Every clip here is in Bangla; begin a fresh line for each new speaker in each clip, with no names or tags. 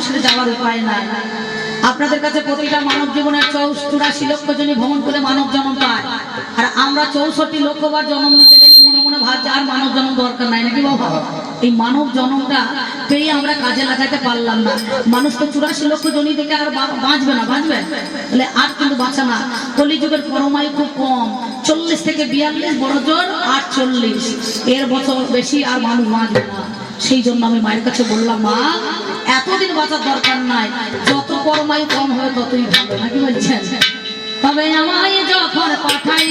মানুষের যাওয়ার উপায় নাই। আপনাদের কাছে প্রতিটা মানব জীবনের চুরাশি লক্ষ জনই ভ্রমণ করে মানব জন্ম পায়। আর আমরা চৌষট্টি লক্ষবার জন্ম নিতে গেলে মনে মনে ভাবছি, আর মানব জন্ম দরকার নাই নাকি বাবা? এই মানব জন্মটা পেয়ে আমরা কাজে লাগাতে পারলাম না। মানুষ তো চুরাশি লক্ষ জনই থেকে আর বাঁচবে না, বাঁচবে? তাহলে আর কিন্তু বাঁচে না। কলিযুগের পরমায়ু খুব কম। চল্লিশ থেকে বিয়াল্লিশ, বড় জোর আটচল্লিশ। এর বছর বেশি আর মানুষ বাঁচবে না। সেই জন্য আমি মায়ের কাছে বললাম, মা এতদিন বাঁচার দরকার নাই। যত পরমায়ু কম হয়, ততই ভালো। নাকি বলছেন? তবে আমায় যখন পাঠাই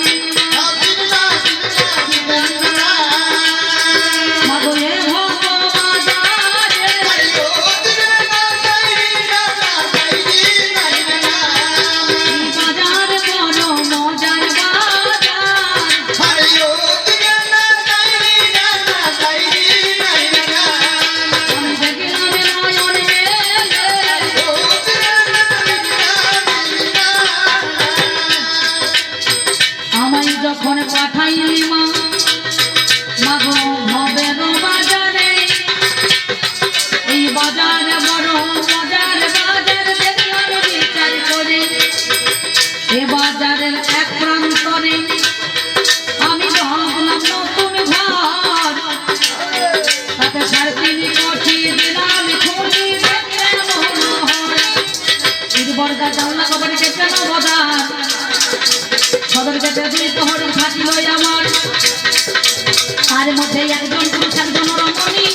মধ্যে একজন পুরুষ, একজন রমণী।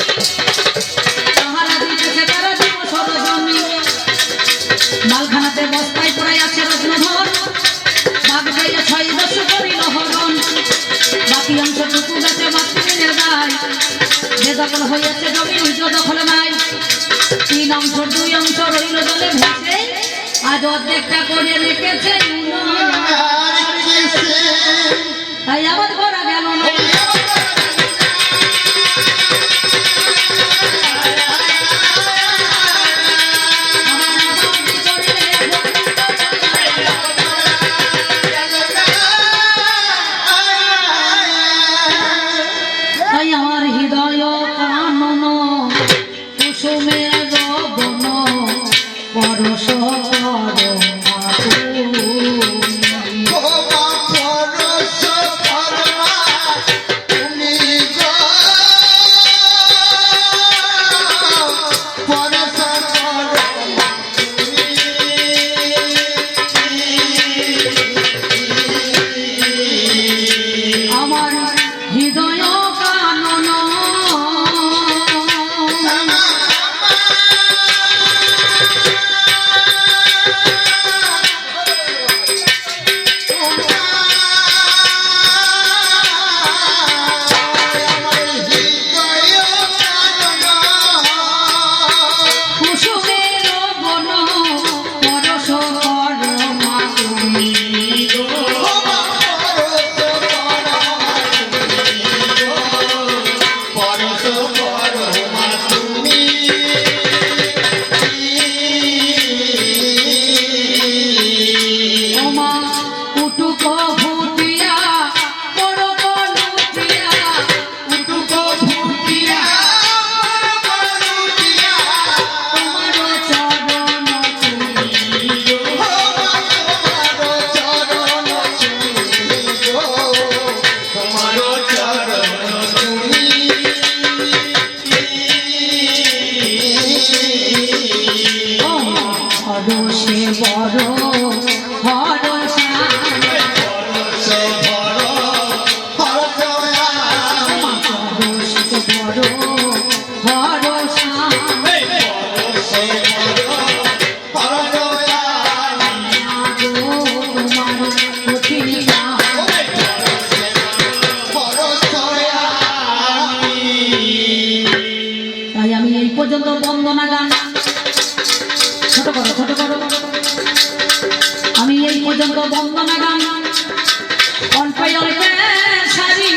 তাহারা দিতেছে তারা মালখানাতে বস্তায় পড়াই আছে রত্নধর বাঘ ছয় দশ করিল হরণ বাকি অংশ টুকু গেছে মাতৃণের গায় যে দখল হইয়াছে জমি নিজ দখল নাই। তিন অংশ, দুই অংশ রইল জলে ভেসে। আজ অর্ধেকটা করে রেখেছে তাই আবার করা গেল না। ছোট করো ছোট করো। আমি এই পর্যন্ত বন্দনা গান অল্পে অল্পে সারি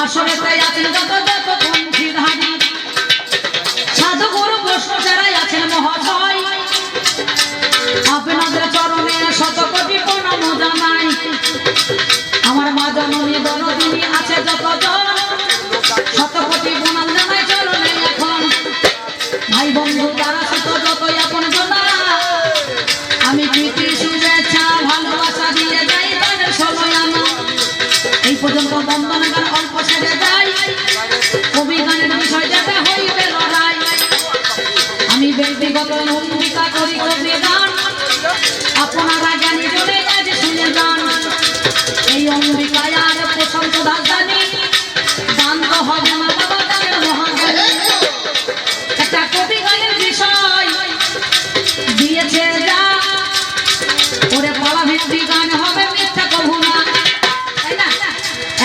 আসলে তাই আছেন যত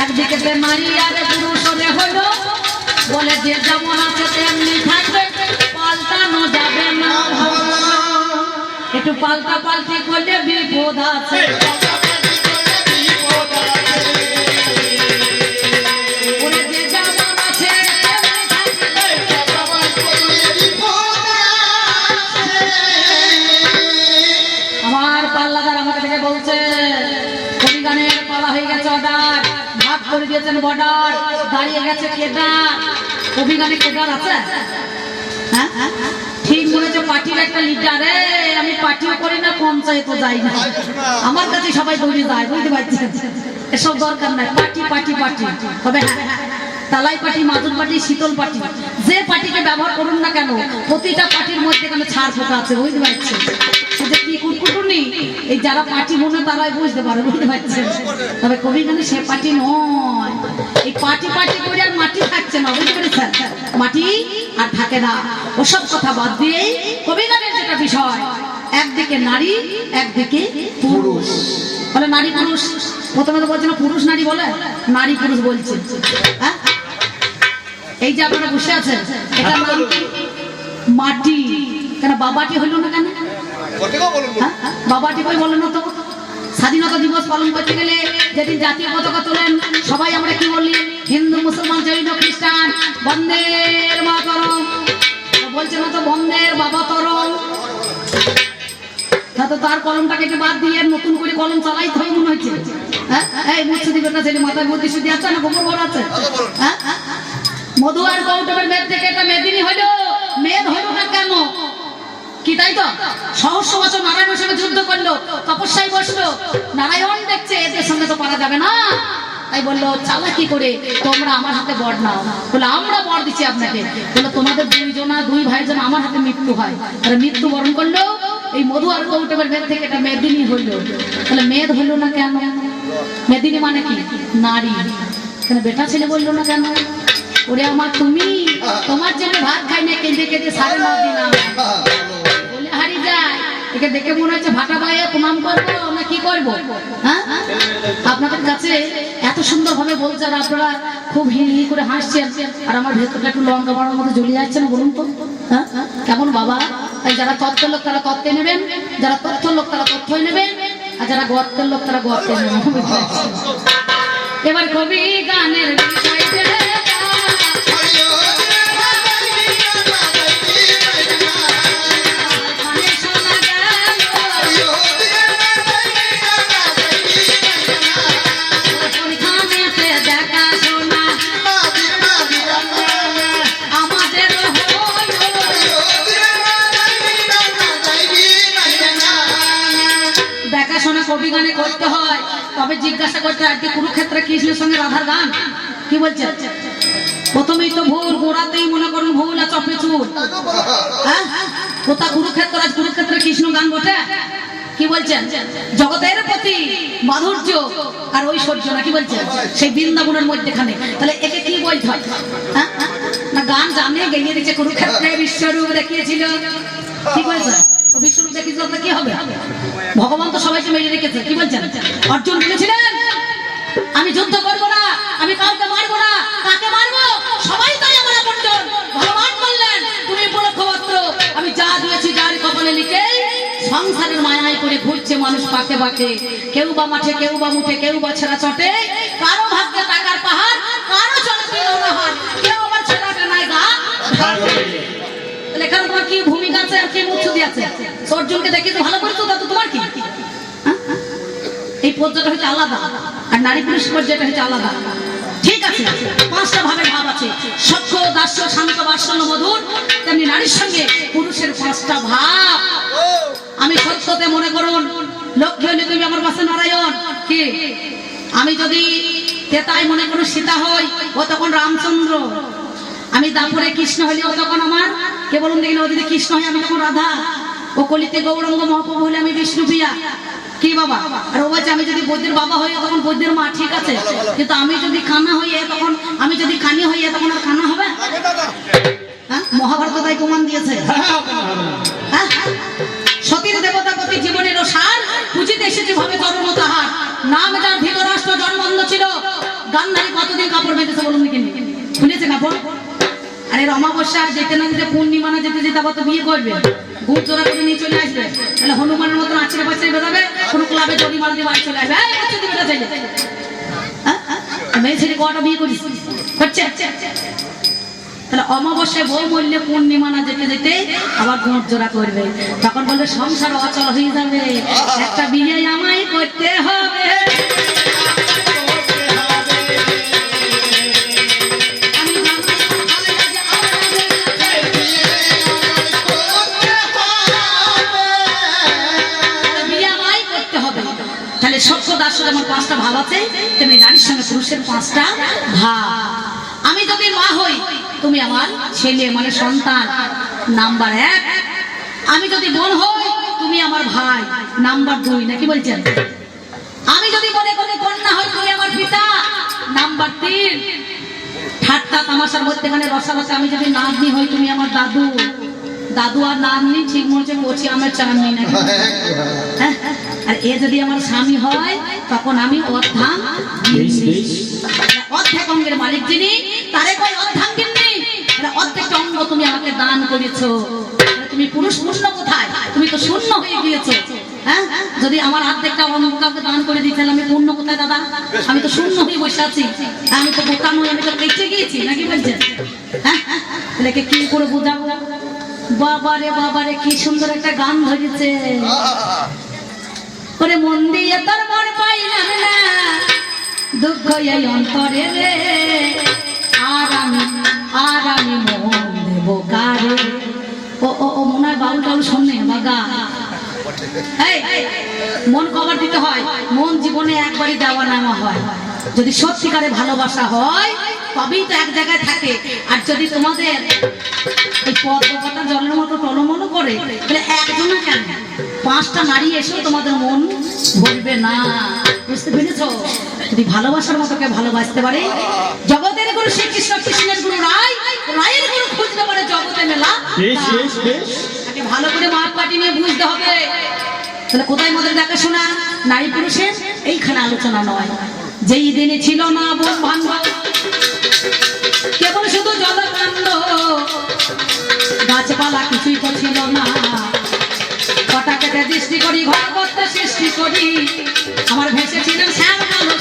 একদিকে নারী আর পুরুষ ওরে হলো বলে যে যেমন আছে তেমনি থাকবে, পাল্টানো যাবে না। একটু পাল্টা পাল্টি করলে বিপদ আছে। করে দাঁড়িয়ে গেছে কেদার। কবি কেদার আছে? হ্যাঁ? ঠিক পার্টির একটা রে আমি না না। আমার কাছে সবাই দৌড়ে যায়, বুঝতে পারছি এসব দরকার নাই, পার্টি পার্টি পার্টি। তবে হ্যাঁ তালাই পার্টি মাদুর পার্টি শীতল পার্টি যে পার্টিকে ব্যবহার করুন না কেন, প্রতিটা পার্টির মধ্যে কেন ছাড় পোকা আছে, বুঝতে পারছেন? সেটা কি কুটকুটুনি? এই যারা পার্টি মনে তারাই বুঝতে পারে, বুঝতে পারছেন? তবে কবি গানে সে পার্টি নয়। এই পার্টি পার্টি করে আর মাটি থাকছে না, বুঝতে পেরেছেন? মাটি আর থাকে না। ওসব কথা বাদ দিয়ে কবি গানের যেটা বিষয়, একদিকে নারী, একদিকে পুরুষ। বলে নারী পুরুষ প্রথমে তো বলছে না পুরুষ নারী বলে? নারী পুরুষ বলছে। হ্যাঁ? এই যে আপনারা বসে আছেন এটা নাম কি? মাটি। কেন বাবাটি হইল না কেন? হ্যাঁ? বাবাটি কই বলেন তো? স্বাধীনতা দিবস পালন করতে গেলে যেদিন জাতীয় পতাকা তোলেন সবাই আমরা কি বলি? হিন্দু মুসলমান জৈন খ্রিস্টান বন্দের মাতরম। তো বলছে না তো বন্দের বাবা তরম। তা তো তার কলমটাকে একটু বাদ দিয়ে নতুন করে কলম চালাই তো মনে হচ্ছে? হ্যাঁ এই মুছে দিবে না ছেলে মাথায় মধ্যে শুধু আছে না গোবর ভরা আছে? হ্যাঁ। মধু আর গৌতমের মেদ থেকে এটা মেদিনী হইল মেদ হইল না কেন? কি তাই তো? সহস্র বছর নারায়ণের সঙ্গে যুদ্ধ করল, তপস্যায় বসল, নারায়ণ দেখছে এদের সঙ্গে তো পারা যাবে না। তাই বলল, চালা কি করে? তোমরা আমার হাতে বর নাও। বলে আমরা বর দিচ্ছি আপনাকে। বলে তোমাদের দুইজনা দুই ভাইয়ের জন্য আমার হাতে মৃত্যু হয়। তাহলে মৃত্যু বরণ করল, এই মধু আর কৌটবের মেদ থেকে এটা মেদিনী হইল। তাহলে মেদ হইল না কেন? মেদিনী মানে কি? নারী। কেন বেটা ছেলে বলল না কেন? ওরে আমার তুমি, তোমার জন্য ভাত খাই না, কেঁদে কেঁদে সাড়ে নয় দিলাম। বলে, হারি যায় একে দেখে মনে হচ্ছে ভাটা বাইয়ে প্রণাম করব, আমরা কি করব? হ্যাঁ? আপনাদের কাছে এত সুন্দর ভাবে বলছে আর আপনারা খুব হি হি করে হাসছেন। আর আমার ভেতরটা একটু লঙ্কা মারার মতো জ্বলে যাচ্ছে না, বলুন তো। হ্যাঁ? কেমন বাবা? তাই যারা তত্ত্বের লোক, তারা তত্ত্বে নেবেন। যারা তথ্য লোক, তারা তথ্যই নেবেন। আর যারা গর্তের লোক, তারা গর্তে নেবেন এবার কবি গানের তবে জিজ্ঞাসা করতে আজকে কুরুক্ষেত্রে কৃষ্ণের সঙ্গে রাধার গান? কি বলছে? প্রথমেই তো ভুল, গোড়াতেই মনে করুন ভুল আর চপে চুল কোথা কুরুক্ষেত্র, আজ কুরুক্ষেত্রে কৃষ্ণ গান বটে? কি বলছেন? জগতের প্রতি মাধুর্য আর ঐশ্বর্য না, কি বলছেন? সেই বৃন্দাবনের মধ্যেখানে। তাহলে একে কি বলতে হয়? হ্যাঁ? না, গান জানে, গেয়ে দিচ্ছে কুরুক্ষেত্রে বিশ্বরূপ দেখিয়েছিল। কি বলছে কি হবে? ভগবান তো সবাইকে মেরে রেখেছে, কি বলছেন? অর্জুন বলেছিলেন, আমি যুদ্ধ করব না, আমি কাউকে মারবো না, কাকে মারবো? সবাই তাই আমার আপনজন ভগবান বললেন, তুমি উপলক্ষ মাত্র আমি যা দিয়েছি, যার কপালে লিখে সংসারের মায়ায় করে ঘুরছে মানুষ পাকে পাকে। কেউ বা মাঠে, কেউ বা মুঠে, কেউ বা ছেঁড়া চটে। কারও ভাগ্যে টাকার পাহাড়, কারও চলে কেউ আবার ছেঁড়া টানায় গা তাহলে এখানে কি ভূমিকা আছে আর কি ভালো তা তোমার কি? হ্যাঁ? এই হচ্ছে আলাদা, আর নারী পুরুষ পর্যায়টা হচ্ছে আলাদা। ঠিক আছে, পাঁচটা ভাবের ভাব আছে। সক্ষ, দাস্য, শান্ত মধুর, তেমনি নারীর সঙ্গে পুরুষের পাঁচটা ভাব। আমি সত্যতে মনে করুন লক্ষ্য হলে তুমি আমার পাশে নারায়ণ। কি? আমি যদি তেতাই মনে করুন সীতা হই, ও তখন রামচন্দ্র। আমি দাপুরে কৃষ্ণ হলে ও তখন আমার কে বলুন দেখলে ও যদি কৃষ্ণ হয় আমি তখন রাধা। ও কলিতে গৌরঙ্গ মহাপ্রভু হলে আমি বিষ্ণু প্রিয়া। কি বাবা? আর ও বলছে আমি যদি বৈদ্যের বাবা হই তখন বৈদ্যের মা ঠিক আছে। কিন্তু আমি যদি খানা হইয়ে তখন আমি যদি খানি হইয়ে তখন আর খানা হবে? হ্যাঁ? মহাভারত তাই প্রমাণ দিয়েছে। হ্যাঁ? সতীর দেবতা প্রতি জীবনের সার পুজিতে এসেছে ভাবে জন্ম তাহার। নাম যার ধৃতরাষ্ট্র জন্মন্ধ ছিল। গান্ধারী কতদিন কাপড় বেঁধেছে বলুন দেখি। শুনেছে কাপড়? আরে অমাবস্যা যেতে না যেতে পূর্ণিমা না যেতে যেতে আবার তো বিয়ে করবে। গুড় জোড়া করে নিয়ে চলে আসবে। তাহলে হনুমানের মতন আছড়ে পাছড়ে বেরোবে কোনো ক্লাবে জড়ি মার দিয়ে বাড়ি চলে আসবে। হ্যাঁ? হ্যাঁ? মেয়ে বিয়ে করিস? হচ্ছে? তাহলে অমাবস্যায় বউ বললে পূর্ণিমা না যেতে যেতে আবার গোঁট জোড়া করবে। তখন বলবে, সংসার অচল হয়ে যাবে। একটা বিয়ে আমায় করতে হবে। দাস যেমন পাঁচটা ভাব আছে, তেমনি নারীর সঙ্গে পুরুষের পাঁচটা ভাব। আমি যদি মা হই, তুমি আমার ছেলে মানে সন্তান। নাম্বার এক, আমি যদি বোন হই, তুমি আমার ভাই। নাম্বার দুই, নাকি বলছেন? আমি যদি মনে করি কন্যা হই, তুমি আমার পিতা। নাম্বার তিন, ঠাট্টা তামাশার মধ্যেখানে রসারসে আমি যদি নাতনি হই, তুমি আমার দাদু। দাদু আর নাতনি ঠিক মনে হচ্ছে কচি আমার চাননি নাকি? হ্যাঁ? আর এ যদি আমার স্বামী হয় তখন আমি অর্ধাং
বেশ বেশ
অর্ধেক অঙ্গের মালিক যিনি তারে কই অর্ধাঙ্গিন নেই অর্ধেকটা অঙ্গ তুমি আমাকে দান করেছ তুমি পুরুষ পূর্ণ কোথায়? তুমি তো শূন্য হয়ে গিয়েছো। হ্যাঁ? যদি আমার অর্ধেকটা অঙ্গ কাউকে দান করে দিই তাহলে আমি পূর্ণ কোথায় দাদা? আমি তো শূন্য হয়ে বসে আছি। আমি তো বোকা নই আমি তো কেটে গিয়েছি নাকি বলছেন? হ্যাঁ? তাহলে কি করে বোঝাবো? বাবারে বাবারে কি সুন্দর একটা গান ধরেছে। করে মন দিয়ে তোর মন পাইলাম না। দুঃখ এই অন্তরে রে। আর আমি আর আমি মন দেব কারে? ও ও ও মনে হয় বাউল টাউল শোনে বাগা এই, মন কবার দিতে হয়। মন জীবনে একবারই দেওয়া নেওয়া হয়। যদি সত্যিকারে ভালোবাসা হয় তবেই তো এক জায়গায় থাকে। আর যদি তোমাদের এই পদ্মপাতা জলের মতো টলমলো করে তাহলে একজনা কেন? পাঁচটা নারী এসেও তোমাদের মন ভরবে না। বুঝতে পেরেছ? যদি ভালোবাসার মতো কে ভালোবাসতে পারে জগতের গুরু শ্রীকৃষ্ণ কৃষ্ণের গুরু রায় রায়ের গুরু খুঁজতে পারে জগতে মেলা। তাকে ভালো করে মাপ পাটি নিয়ে বুঝতে হবে। তাহলে কোথায় মোদের দেখাশোনা নারী পুরুষের এইখানে আলোচনা নয়। যেই দিনে ছিল না ভাঙ্গ কেবল শুধু জলকাণ্ড। গাছপালা কিছুই তো ছিল না। কটা কেটে দৃষ্টি করি, ঘর করতে সৃষ্টি করি। আমার ভেসে ছিলেন শ্যাম কালো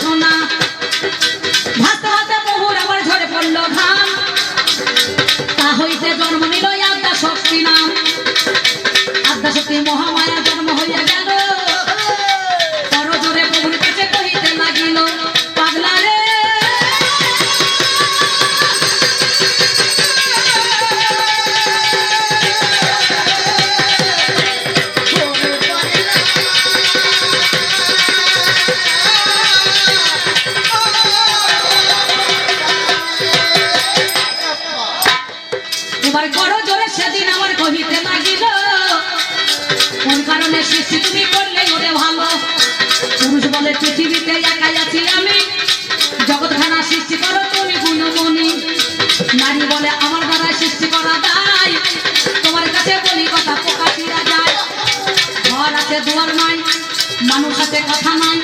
তুমি করলে ওরে ভালো। পুরুষ বলে পৃথিবীতে একাই আছি আমি। জগৎখানা সৃষ্টি করো তুমি গুণমণি। নারী বলে আমার দ্বারা সৃষ্টি করা দায় তোমার কাছে বলি কথা প্রকাশিরা যায়। ঘর আছে দুয়ার নাই, মানুষ আছে কথা নাই।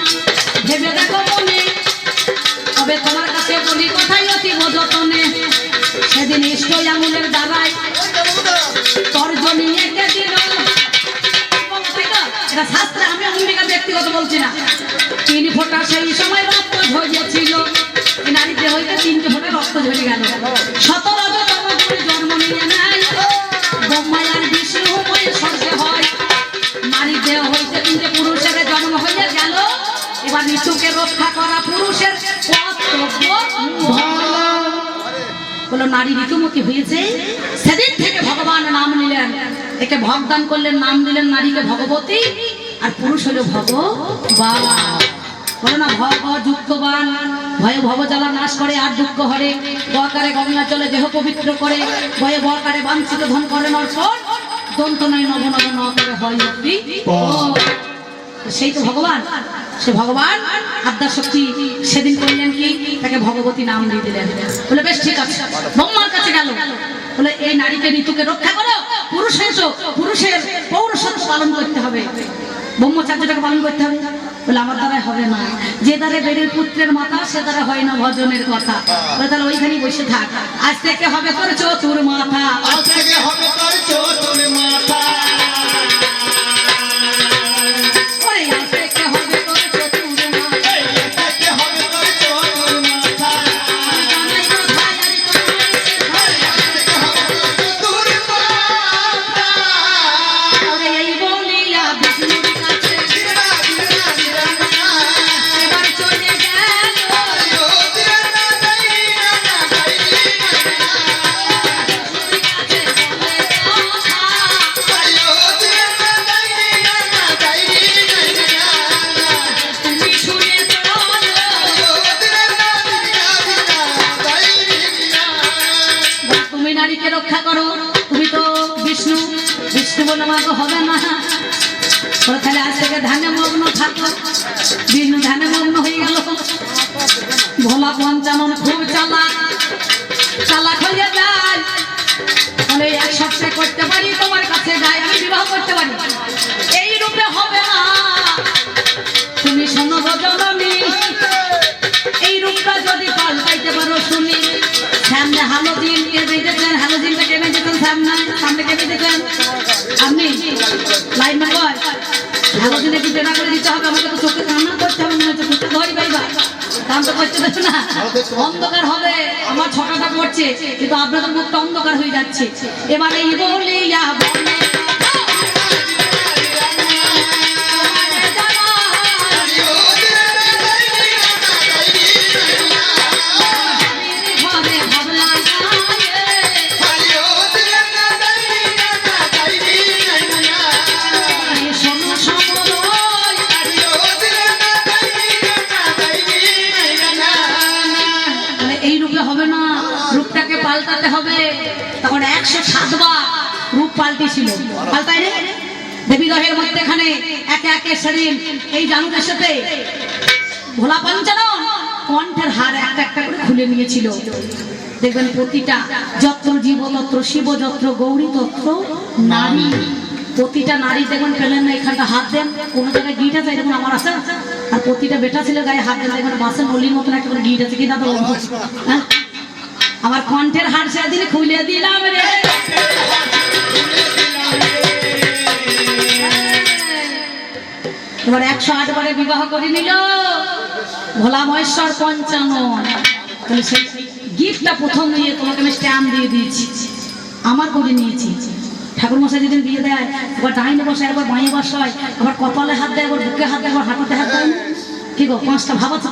ভেবে দেখো মনে তবে তোমার কাছে বলি কথাই অতি যতনে সেদিন ইষ্ট আঙুলের দ্বারাই এটা শাস্ত্রে আমি অম্বিকা ব্যক্তিগত বলছি না। তিন ফোঁটা সেই সময় রক্ত ঝরিয়েছিল। এই নারীতে হইতে তিনটে ফোঁটা রক্ত ঝরে গেল। সতেরো জন্ম নিয়ে নারী দেহ হইতে তিনটে পুরুষের জন্ম হইয়া গেল। এবার নিচুকে রক্ষা করা পুরুষের কর্তব্য।
ভাই
বলো, নারী ঋতুমতি হয়েছে? সেদিন থেকে ভগবান নাম নিলেন। একে ভগদান করলেন, নাম দিলেন নারীকে ভগবতী। আর পুরুষ হলো ভগবান বলো না ভগ যুক্তবান। ভয়ে ভবজ্বালা নাশ করে আর দুঃখ হরে। বকারে গঙ্গা চলে দেহ পবিত্র করে। ভয়ে বকারে বাঞ্ছিত ধন করে নর্ষণ দন্ত নয় নব নব ন করে হয় মুক্তি সেই তো ভগবান। সে ভগবান আদ্যা শক্তি সেদিন করলেন কি? তাকে ভগবতী নাম দিয়ে দিলেন। বলে বেশ ঠিক আছে। ব্রহ্মার কাছে গেল। বলে এই নারীকে ঋতুকে রক্ষা করো। পুরুষের পুরুষের পৌরসত্ব পালন করতে হবে। ব্রহ্মচার্যটাকে পালন করতে হবে, বলে আমার দ্বারা হবে না। যে দ্বারে বেড়ের পুত্রের মাথা সে দ্বারা হয় না ভজনের কথা। বলে তাহলে ওইখানেই বসে থাক। আজ থেকে হবে তোর চতুর মাথা।
আজ থেকে হবে তোর চতুর মাথা।
তাহলে আজ থেকে ধানে মগ্ন থাকো। বিষ্ণু ধানে মগ্ন হয়ে গেল। ভোলা পঞ্চানন খুব চালাক চালাক হয়ে যায়। তাহলে এক সপ্তাহে করতে পারি, তোমার কাছে যাই আমি বিবাহ করতে পারি। এই রূপে হবে না। তুমি শোনো রজনী এই রূপটা যদি পাল্টাইতে পারো শুনি। সামনে হালোজিন কে বেঁধেছেন, হালোজিনটা কে বেঁধেছেন সামনে সামনে কে বেঁধেছেন? আপনি লাইন মেম্বার করে দিতে হবে আমাকে তো চোখে কান্না করতে হবে মনে চোখে ধরি পাইবা। তো করতে দেবে না? অন্ধকার হবে আমার ছটাটা পড়ছে কিন্তু আপনাদের মুখটা অন্ধকার হয়ে যাচ্ছে। এবার এই বলিয়া বলে দেবী দহের মধ্যেখানে একে একে শরীর এই জানুদের সাথে ভোলা পঞ্চানন কণ্ঠের হার একটা একটা করে খুলে নিয়েছিল। দেখবেন প্রতিটা যত্র জীবতত্র শিবযত্র গৌরী তত্র নারী। প্রতিটা নারী দেখবেন পেলেন না এখানটা হাত দেন, কোনো জায়গায় গিট আছে? দেখুন আমার আছে। আর প্রতিটা বেটা ছিল গায়ে হাত দেন, দেখবেন বাসের নলির মতন একটা করে গিট আছে। কি দাদা? হ্যাঁ? আমার কণ্ঠের হার সেদিন খুলে দিলাম রে। এবার একশো আট বারে বিবাহ করে নিল। ভোলা মহেশ্বর পঞ্চানন। গিফটটা প্রথম নিয়ে তোমাকে আমি স্ট্যাম্প দিয়ে দিয়েছি। আমার করে নিয়েছি। ঠাকুর মশাই যেদিন বিয়ে দেয় একবার ডাইনে বসে একবার বাঁয়ে বসায় আবার কপালে হাত দেয় একবার বুকে হাত দেয় একবার হাঁটুতে হাত দেয়? কি গো, পাঁচটা ভাব আছে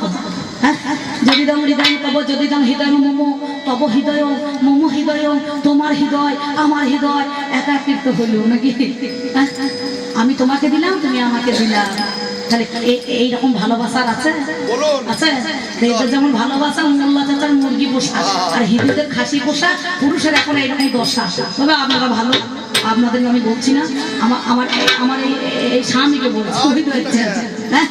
হ্যাঁ? যদি দম হৃদয়, তব যদি দম হৃদয়, মোমো, তব হৃদয়, মোমো হৃদয়, তোমার হৃদয়, আমার হৃদয়, একাকৃত হইল নাকি? হ্যাঁ? আমি তোমাকে দিলাম তুমি আমাকে দিলাম তাহলে এইরকম ভালোবাসার আছে? আছে? যেমন ভালোবাসা মোল্লা চাচার মুরগি পোষা আর হিন্দুদের খাসি পোষা পুরুষের এখন এইরকম দশা। তবে আপনারা ভালো আপনাদের আমি বলছি না আমার আমার আমার এই স্বামীকে বলছি পারছেন? হ্যাঁ?